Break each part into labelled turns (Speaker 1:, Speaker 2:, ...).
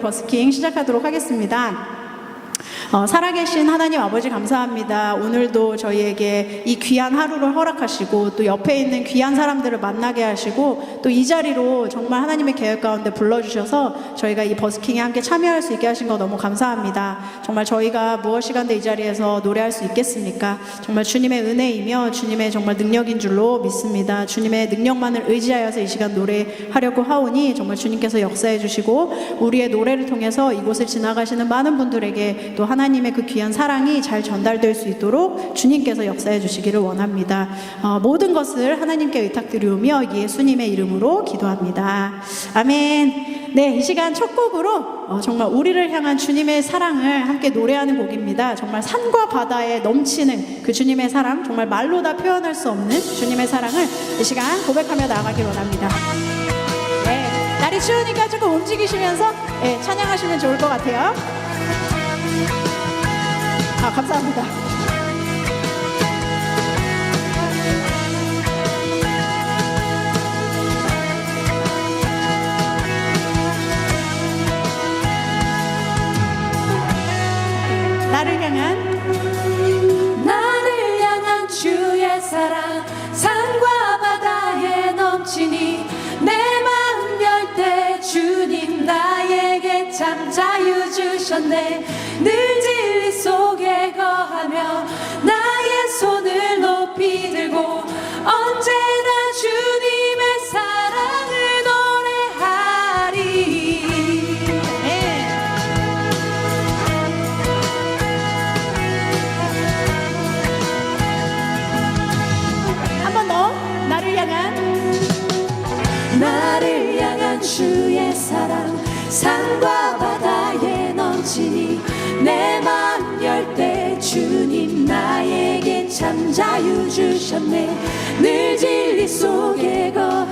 Speaker 1: 버스킹 시작하도록 하겠습니다. 어, 살아계신 하나님 아버지 감사합니다. 오늘도 저희에게 이 귀한 하루를 허락하시고 또 옆에 있는 귀한 사람들을 만나게 하시고 또 이 자리로 정말 하나님의 계획 가운데 불러주셔서 저희가 이 버스킹에 함께 참여할 수 있게 하신 거 너무 감사합니다. 정말 저희가 무엇이 간데 이 자리에서 노래할 수 있겠습니까? 정말 주님의 은혜이며 주님의 정말 능력인 줄로 믿습니다. 주님의 능력만을 의지하여서 이 시간 노래하려고 하오니 정말 주님께서 역사해 주시고 우리의 노래를 통해서 이곳을 지나가시는 많은 분들에게 또 하나님 의 그 귀한 사랑이 잘 전달될 수 있도록 주님께서 역사해 주시기를 원합니다. 어, 모든 것을 하나님께 의탁드리오며 예수님의 이름으로 기도합니다. 아멘. 네, 이 시간 첫 곡으로 어, 정말 우리를 향한 주님의 사랑을 함께 노래하는 곡입니다. 정말 산과 바다에 넘치는 그 주님의 사랑, 정말 말로 다 표현할 수 없는 주님의 사랑을 이 시간 고백하며 나가길 원합니다. 네, 날이 추우니까 조금 움직이시면서 네, 찬양하시면 좋을 것 같아요. 아, 감사합니다. 나를 향한
Speaker 2: 자유 주셨네. 늘 진리 속에 거하며 나의 손을 높이 들고 언제나 주님의 사랑을 노래하리.
Speaker 1: 네. 한번 더. 나를 향한.
Speaker 2: 나를 향한 주의 사랑 넘치니 내 마음 열 때 주님 나에게 참 자유 주셨네. 늘 진리 속에 거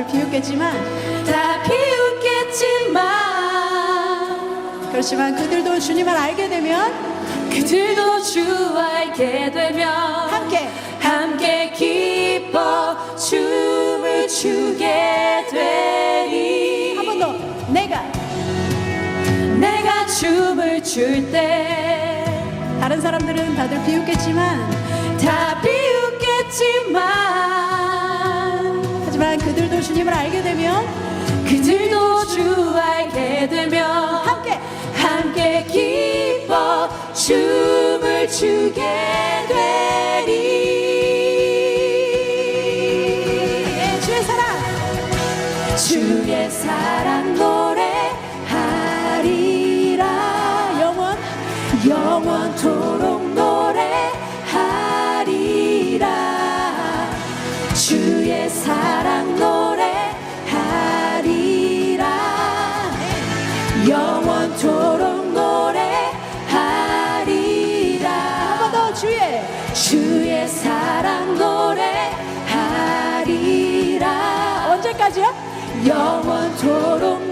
Speaker 1: 다들 비웃겠지만.
Speaker 2: 비웃겠지만.
Speaker 1: 그렇지만 그들도 주님을 알게 되면.
Speaker 2: 그들도 주 알게 되면.
Speaker 1: 함께.
Speaker 2: 함께 기뻐 춤을 추게 되리.
Speaker 1: 한 번 더. 내가.
Speaker 2: 내가 춤을 출 때.
Speaker 1: 다른 사람들은 다들 비웃겠지만.
Speaker 2: 다 비웃겠지만
Speaker 1: 주님을 알게 되면
Speaker 2: 그들도 주 알게 되면
Speaker 1: 함께.
Speaker 2: 함께 기뻐 춤을 추게 되리
Speaker 1: 주의
Speaker 2: 주의 사랑 노래하리라
Speaker 1: 언제까지요?
Speaker 2: 영원토록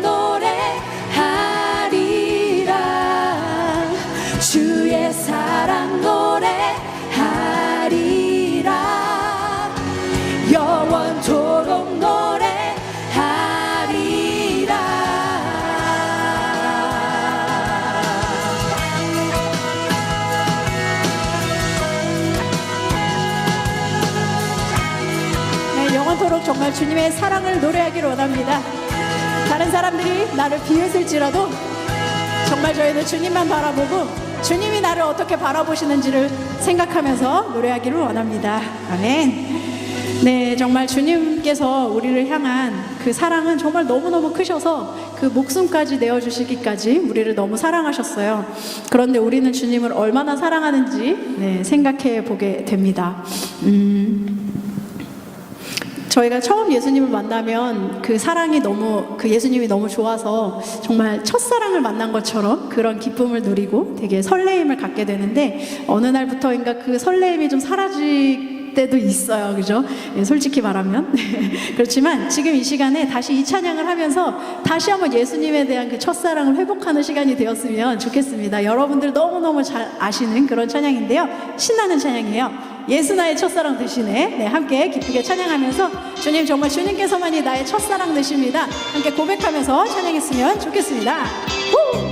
Speaker 1: 주님의 사랑을 노래하기를 원합니다. 다른 사람들이 나를 비웃을지라도 정말 저희는 주님만 바라보고 주님이 나를 어떻게 바라보시는지를 생각하면서 노래하기를 원합니다. 아멘. 네, 정말 주님께서 우리를 향한 그 사랑은 정말 너무너무 크셔서 그 목숨까지 내어주시기까지 우리를 너무 사랑하셨어요. 그런데 우리는 주님을 얼마나 사랑하는지 네, 생각해 보게 됩니다. 음, 저희가 처음 예수님을 만나면 그 사랑이 너무 그 예수님이 너무 좋아서 정말 첫사랑을 만난 것처럼 그런 기쁨을 누리고 되게 설레임을 갖게 되는데 어느 날부터인가 그 설레임이 좀 사라질 때도 있어요. 그죠? 예, 솔직히 말하면. 그렇지만 지금 이 시간에 다시 이 찬양을 하면서 다시 한번 예수님에 대한 그 첫사랑을 회복하는 시간이 되었으면 좋겠습니다. 여러분들 너무너무 잘 아시는 그런 찬양인데요. 신나는 찬양이에요. 예수 나의 첫사랑 되시네. 네, 함께 기쁘게 찬양하면서 주님 정말 주님께서만이 나의 첫사랑 되십니다. 함께 고백하면서 찬양했으면 좋겠습니다. 후!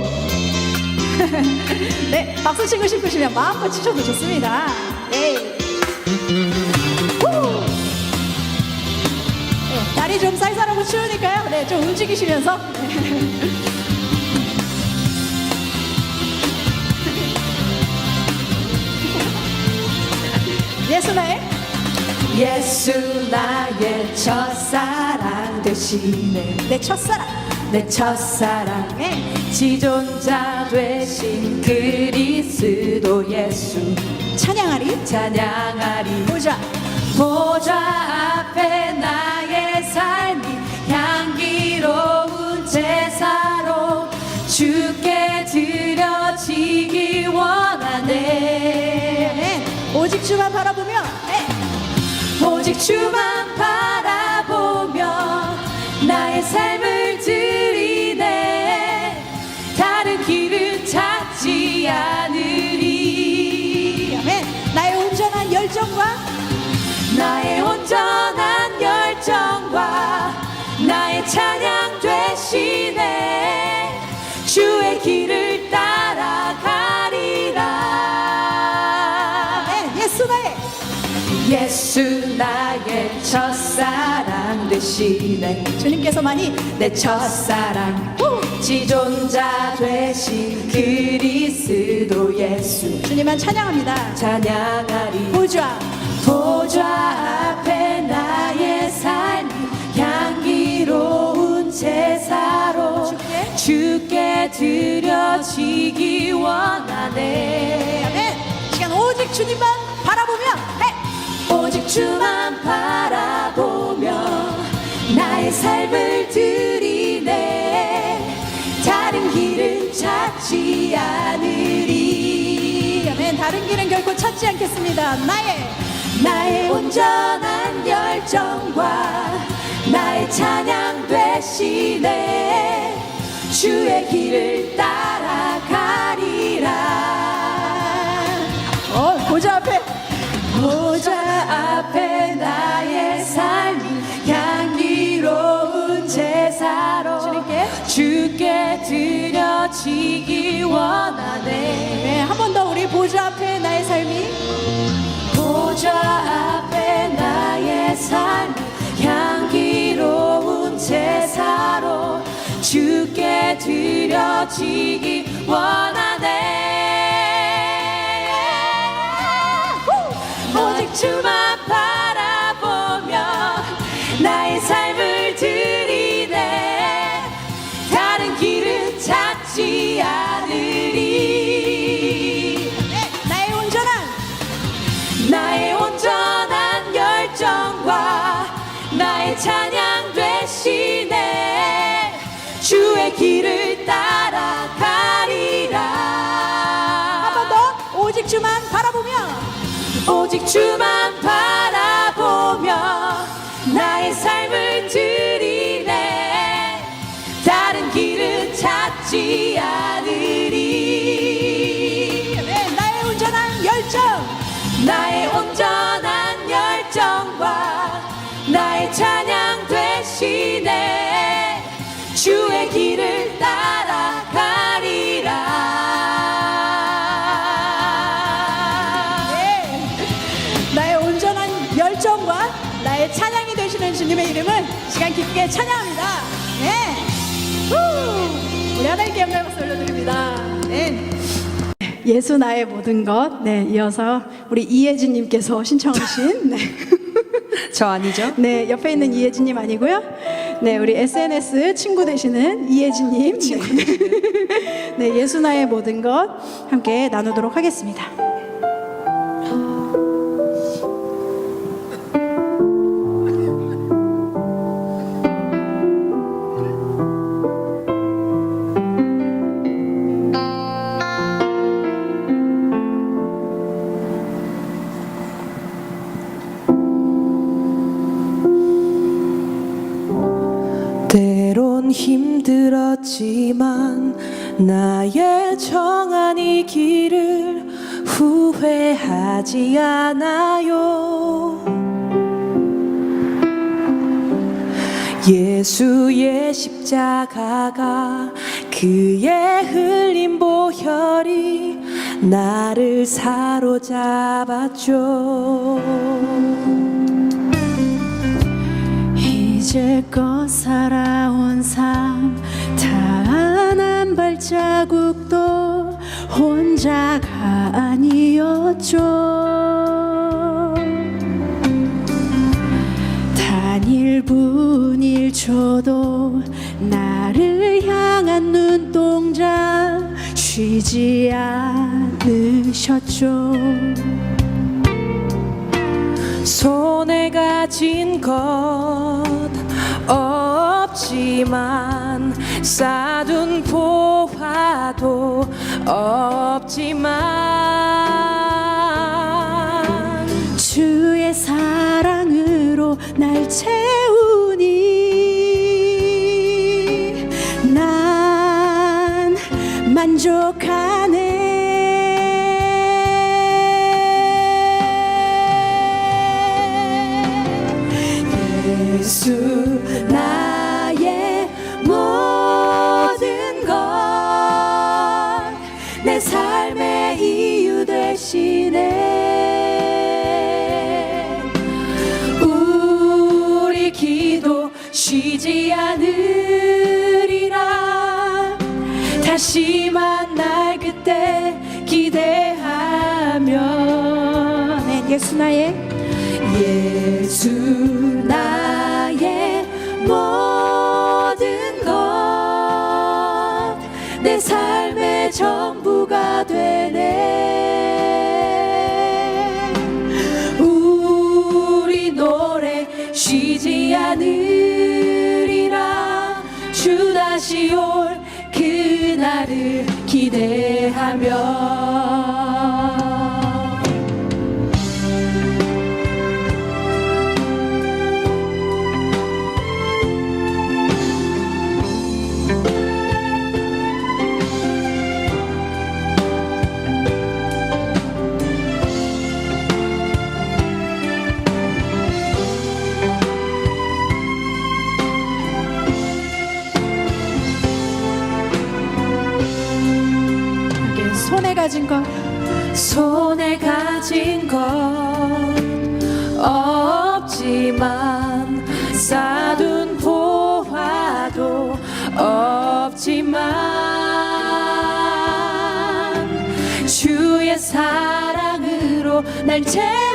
Speaker 1: 네, 박수 치고 싶으시면 마음껏 치셔도 좋습니다. 네. 날이 좀 쌀쌀하고 추우니까요. 네, 좀 움직이시면서. 네. 예수 나의
Speaker 2: 예수 나의 첫사랑 되시네
Speaker 1: 내 첫사랑.
Speaker 2: 내 첫사랑
Speaker 1: 네.
Speaker 2: 지존자 되신 그리스도 예수
Speaker 1: 찬양하리
Speaker 2: 찬양하리
Speaker 1: 보자.
Speaker 2: 보좌 앞에 나의 삶이 향기로운 제사로 주께 드려지기 원하네
Speaker 1: 네. 오직 주만 바라보며 네.
Speaker 2: 오직 주만 바라보며 나의 삶을 찬양 되시네. 주의 길을 따라가리라.
Speaker 1: 네. 예수 나의
Speaker 2: 예수 나의 첫사랑 되시네.
Speaker 1: 주님께서만이
Speaker 2: 내 첫사랑 지존자 되신 그리스도 예수.
Speaker 1: 주님만 찬양합니다.
Speaker 2: 찬양하리.
Speaker 1: 보좌.
Speaker 2: 보좌 앞에 제사로
Speaker 1: 주께
Speaker 2: 주께 드려지기 원하네
Speaker 1: 아멘. 시간 오직 주님만 바라보며 네.
Speaker 2: 오직 주만 바라보며 나의 삶을 드리네 다른 길은 찾지 않으리
Speaker 1: 아멘. 다른 길은 결코 찾지 않겠습니다. 나의
Speaker 2: 나의 온전한 열정과 나의 찬양 되시네. 주의 길을 따라가리라.
Speaker 1: 어, 보좌 앞에.
Speaker 2: 보좌 앞에 나의 삶이 향기로운 제사로
Speaker 1: 주께
Speaker 2: 드려지기 원하네.
Speaker 1: 네, 한 번 더 우리 보좌 앞에
Speaker 2: 드려지기 원하네. 오직 주만
Speaker 1: 오직 주만
Speaker 2: 함께 찬양합니다. 네. 후! 우리
Speaker 1: 하나님께 영광 박수 올려드립니다. 네. 예수 나의 모든 것. 네, 이어서 우리 이혜진님께서 신청하신. 네.
Speaker 2: 저 아니죠?
Speaker 1: 네, 옆에 있는 이혜진님 아니고요. 네, 우리 SNS 친구 되시는 이혜진님. 친구. 네. 네, 예수 나의 모든 것 함께 나누도록 하겠습니다.
Speaker 2: 나의 정한 이 길을 후회하지 않아요. 예수의 십자가가 그의 흘린 보혈이 나를 사로잡았죠.
Speaker 1: 이제껏 살아온 삶 발자국도 혼자가 아니었죠. 단 1분 1초도 나를 향한 눈동자 쉬지 않으셨죠.
Speaker 2: 손에 가진 것 없지만 쌓둔 보화도 없지만
Speaker 1: 주의 사랑으로 날 채우니 난 만족하네. 예수 내 삶의 이유 되시네
Speaker 2: 우리 기도 쉬지 않으리라. 다시 만날 그때 기대하며
Speaker 1: 네, 예수 나의
Speaker 2: 예수 나의 모든 것 내 삶의 전 다시 올 그날을 기대하며
Speaker 1: 가진 것
Speaker 2: 손에 가진 것 없지만 쌓둔 보화도 없지만 주의 사랑으로 날 채우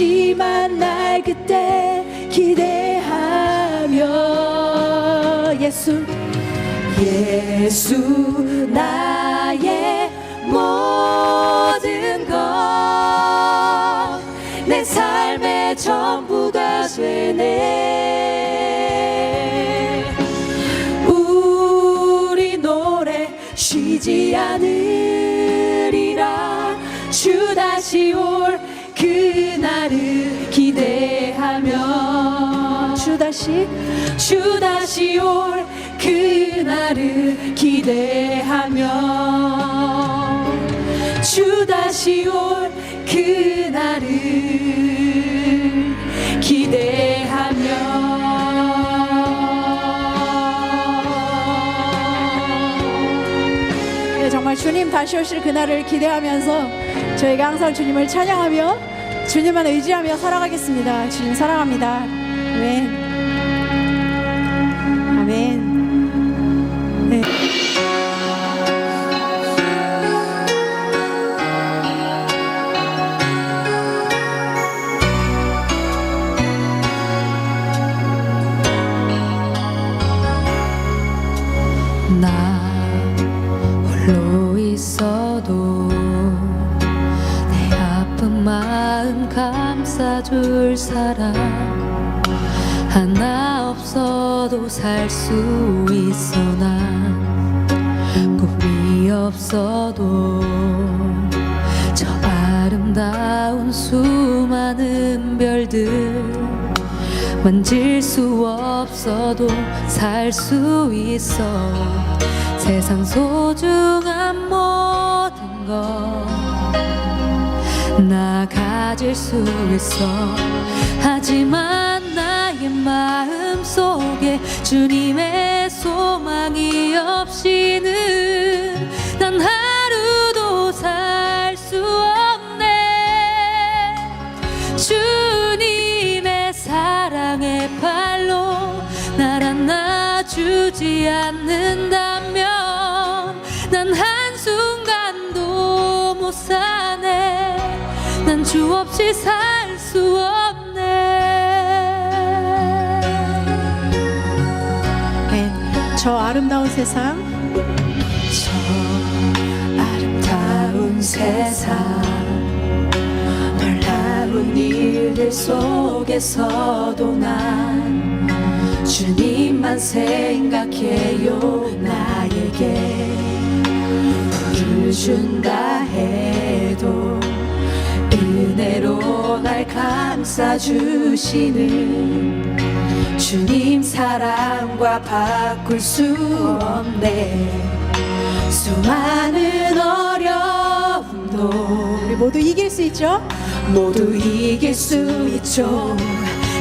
Speaker 2: 다시 만날 그때 기대하며 예수 예수 나의 모든 것. 내 삶의 전부가 되네. 우리 노래 쉬지 않으리라. 주 다시 올 그날을 기대하며
Speaker 1: 주 다시
Speaker 2: 주 다시 올 그날을 기대하며 주 다시 올 그날을 기대하며
Speaker 1: 네, 정말 주님 다시 오실 그날을 기대하면서 저희가 항상 주님을 찬양하며 주님 만 의지하며 살아가겠습니다. 주님 사랑합니다. 아멘. 아멘. 네.
Speaker 2: 나 홀로 있어도 내 아픈 마음 감싸줄 사람. 하나 없어도 살 수 있어 난 꿈이 없어도 저 아름다운 수많은 별들 만질 수 없어도 살 수 있어. 세상 소중한 모든 것 나 가질 수 있어. 하지만 나의 마음 속에 주님의 소망이 없이는 난하 주 없이 살 수 없네.
Speaker 1: 네. 저 아름다운 세상.
Speaker 2: 저 아름다운 세상. 놀라운 일들 속에서도 난 주님만 생각해요 나에게. 불을 준다 감싸주시는 주님 사랑과 바꿀 수 없네. 수많은 어려움도
Speaker 1: 우리 모두 이길 수 있죠?
Speaker 2: 모두 이길 수 있죠.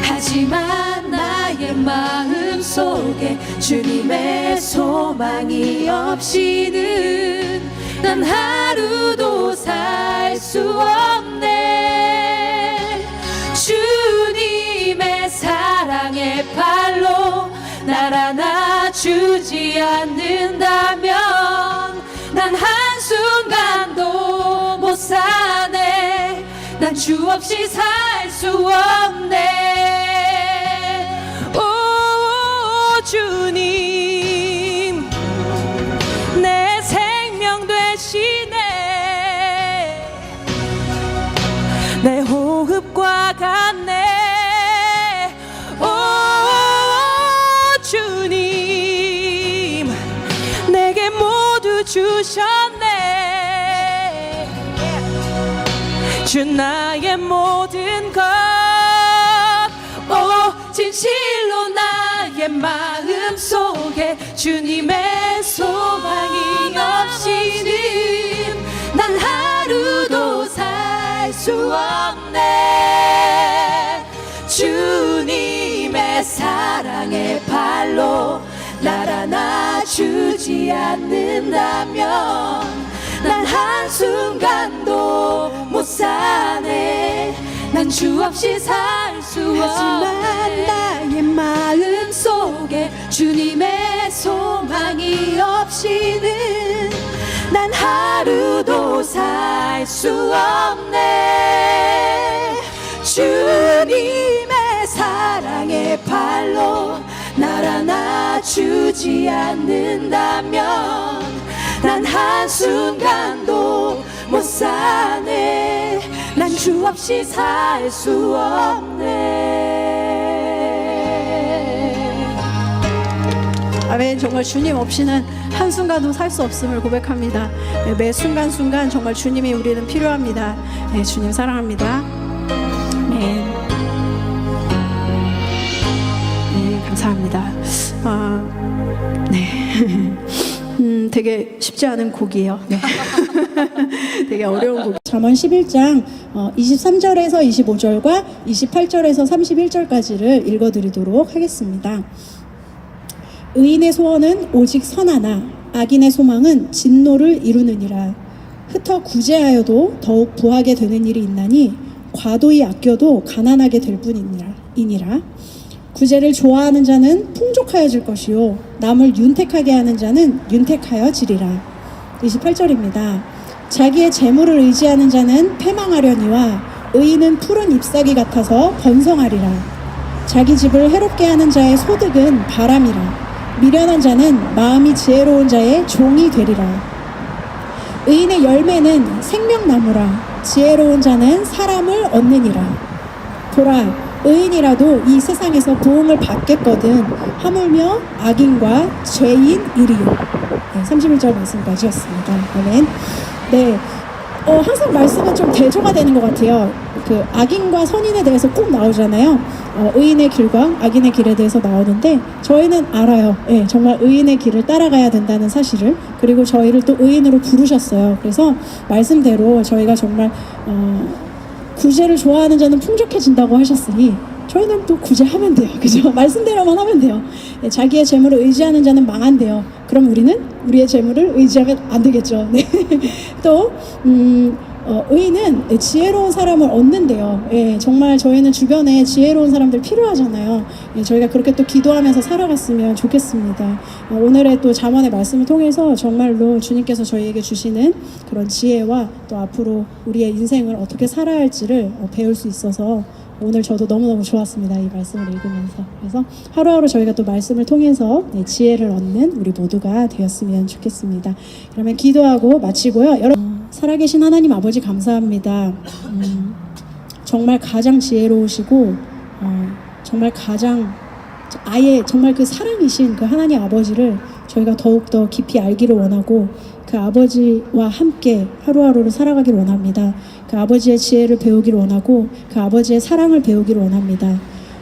Speaker 2: 하지만 나의 마음 속에 주님의 소망이 없이는 난 하루도 살 수 없네 사랑의 팔로 날 안아주지 않는다면 난 한순간도 못 사네. 난 주 없이 살 수 없네 주 나의 모든 것 오, 진실로 나의 마음 속에 주님의 소망이 없이는 난 하루도 살 수 없네. 주님의 사랑의 발로 날 안아주지 않는다면 난 한순간도 못 사네 난 주 없이 살수
Speaker 1: 하지만
Speaker 2: 없네.
Speaker 1: 나의 마음
Speaker 2: 속에 주님의 소망이 없이는 난 하루도 살 수 없네. 주님의 사랑의 팔로 날 안아주지 않는다면 난 한순간도 못 사네 난 주 없이 살 수 없네
Speaker 1: 아멘. 정말 주님 없이는 한순간도 살 수 없음을 고백합니다. 네, 매 순간순간 정말 주님이 우리는 필요합니다. 네, 주님 사랑합니다. 네. 네, 감사합니다. 아, 음, 되게 쉽지 않은 곡이에요. 네. 되게 어려운 곡. 잠언 11장 어, 23절에서 25절과 28절에서 31절까지를 읽어드리도록 하겠습니다. 의인의 소원은 오직 선하나 악인의 소망은 진노를 이루느니라. 흩어 구제하여도 더욱 부하게 되는 일이 있나니 과도히 아껴도 가난하게 될 뿐이니라. 이니라. 구제를 좋아하는 자는 풍족하여질 것이요 남을 윤택하게 하는 자는 윤택하여지리라. 28절입니다. 자기의 재물을 의지하는 자는 패망하려니와 의인은 푸른 잎사귀 같아서 번성하리라. 자기 집을 해롭게 하는 자의 소득은 바람이라. 미련한 자는 마음이 지혜로운 자의 종이 되리라. 의인의 열매는 생명나무라. 지혜로운 자는 사람을 얻느니라. 보라, 의인이라도 이 세상에서 보응을 받겠거든 하물며 악인과 죄인 이리요. 네, 31절 말씀까지였습니다. 아멘. 네. 어, 항상 말씀은 좀 대조가 되는 것 같아요. 그 악인과 선인에 대해서 꼭 나오잖아요. 어, 의인의 길과 악인의 길에 대해서 나오는데 저희는 알아요. 예, 정말 의인의 길을 따라가야 된다는 사실을 그리고 저희를 또 의인으로 부르셨어요. 그래서 말씀대로 저희가 정말 어, 구제를 좋아하는 자는 풍족해진다고 하셨으니 저희는 또 구제하면 돼요. 그죠? 말씀대로만 하면 돼요. 예, 자기의 재물을 의지하는 자는 망한대요. 그럼 우리는 우리의 재물을 의지하면 안 되겠죠. 네. 또, 음, 어, 의인은 지혜로운 사람을 얻는데요. 예, 정말 저희는 주변에 지혜로운 사람들 필요하잖아요. 예, 저희가 그렇게 또 기도하면서 살아갔으면 좋겠습니다. 어, 오늘의 또 잠언의 말씀을 통해서 정말로 주님께서 저희에게 주시는 그런 지혜와 또 앞으로 우리의 인생을 어떻게 살아야 할지를 어, 배울 수 있어서 오늘 저도 너무너무 좋았습니다. 이 말씀을 읽으면서. 그래서 하루하루 저희가 또 말씀을 통해서 네, 지혜를 얻는 우리 모두가 되었으면 좋겠습니다. 그러면 기도하고 마치고요. 여러분, 어, 살아계신 하나님 아버지 감사합니다. 음, 정말 가장 지혜로우시고, 어, 정말 가장 아예 정말 그 사랑이신 그 하나님 아버지를 저희가 더욱더 깊이 알기를 원하고 그 아버지와 함께 하루하루를 살아가길 원합니다. 그 아버지의 지혜를 배우길 원하고 그 아버지의 사랑을 배우길 원합니다.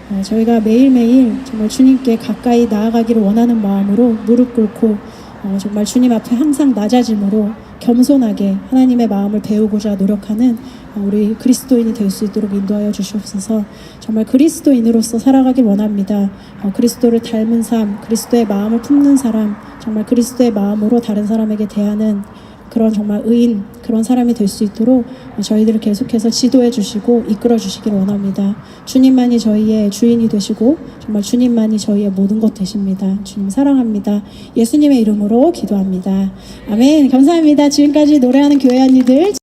Speaker 1: 어, 저희가 매일매일 정말 주님께 가까이 나아가기를 원하는 마음으로 무릎 꿇고 어, 정말 주님 앞에 항상 낮아짐으로 겸손하게 하나님의 마음을 배우고자 노력하는 어, 우리 그리스도인이 될 수 있도록 인도하여 주시옵소서. 정말 그리스도인으로서 살아가길 원합니다. 어, 그리스도를 닮은 삶, 그리스도의 마음을 품는 사람, 정말 그리스도의 마음으로 다른 사람에게 대하는 그런 정말 의인 그런 사람이 될 수 있도록 저희들을 계속해서 지도해 주시고 이끌어 주시길 원합니다. 주님만이 저희의 주인이 되시고 정말 주님만이 저희의 모든 것 되십니다. 주님 사랑합니다. 예수님의 이름으로 기도합니다. 아멘. 감사합니다. 지금까지 노래하는 교회 언니들